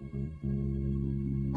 Música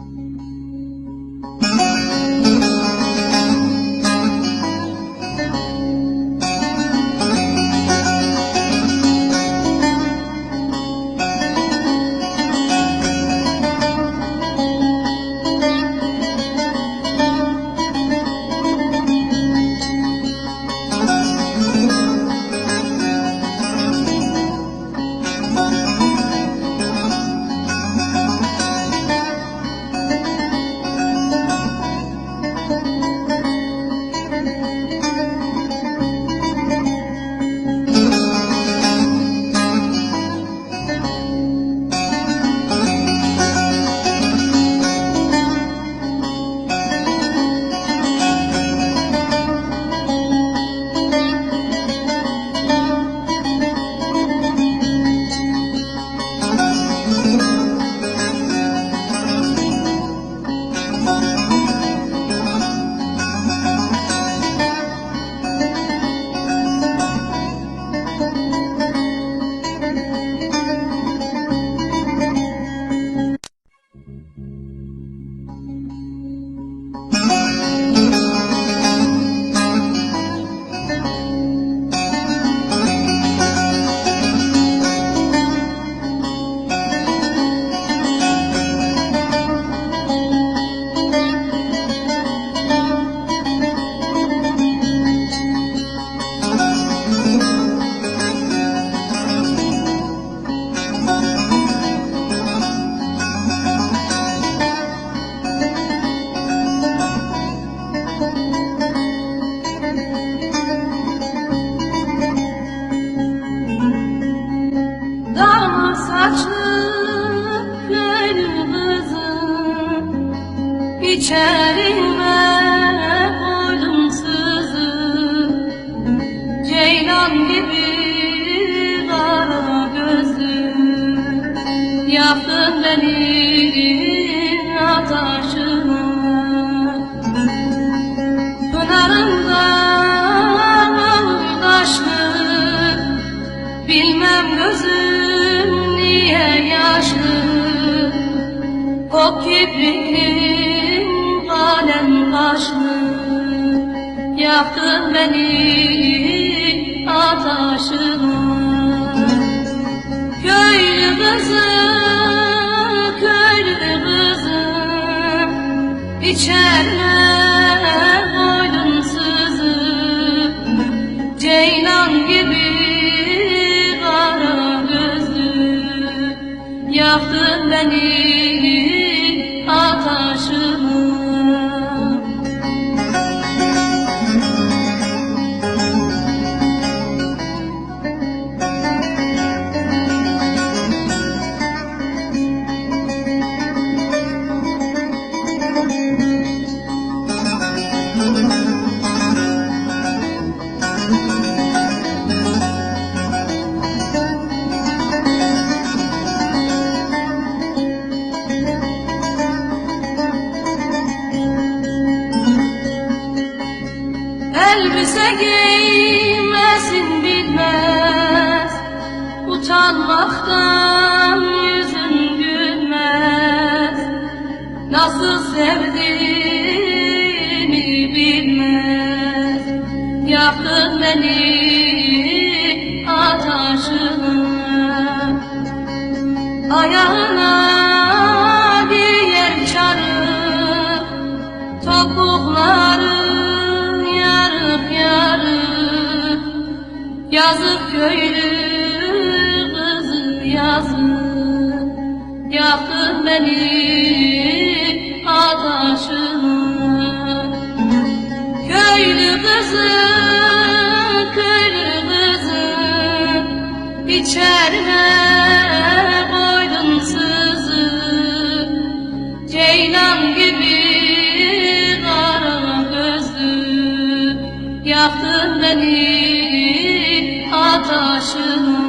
İçerime koydum sızı Ceylan gibi kara gözlü Yaktın beni ataşına Pınarından taşlı Bilmem gözüm niye yaşlı. O kibritin Yaktın beni ataşına Köylü kızı, köylü kızı İçerine koydum gibi kara gözlü Yaktın beni Elbise giymesin bilmez. Utanmaktan yüzün gülmez. Nasıl sevdiğimi bilmez. Yaktın beni ataşına Ayağına giyer çarık Topukları Yazık köylü kızım yazık Yaktın beni adaşına. Köylü kızım, köylü kızım İçerme boydun sızı Ceylan gibi kara gözlü Yaktın beni 这是路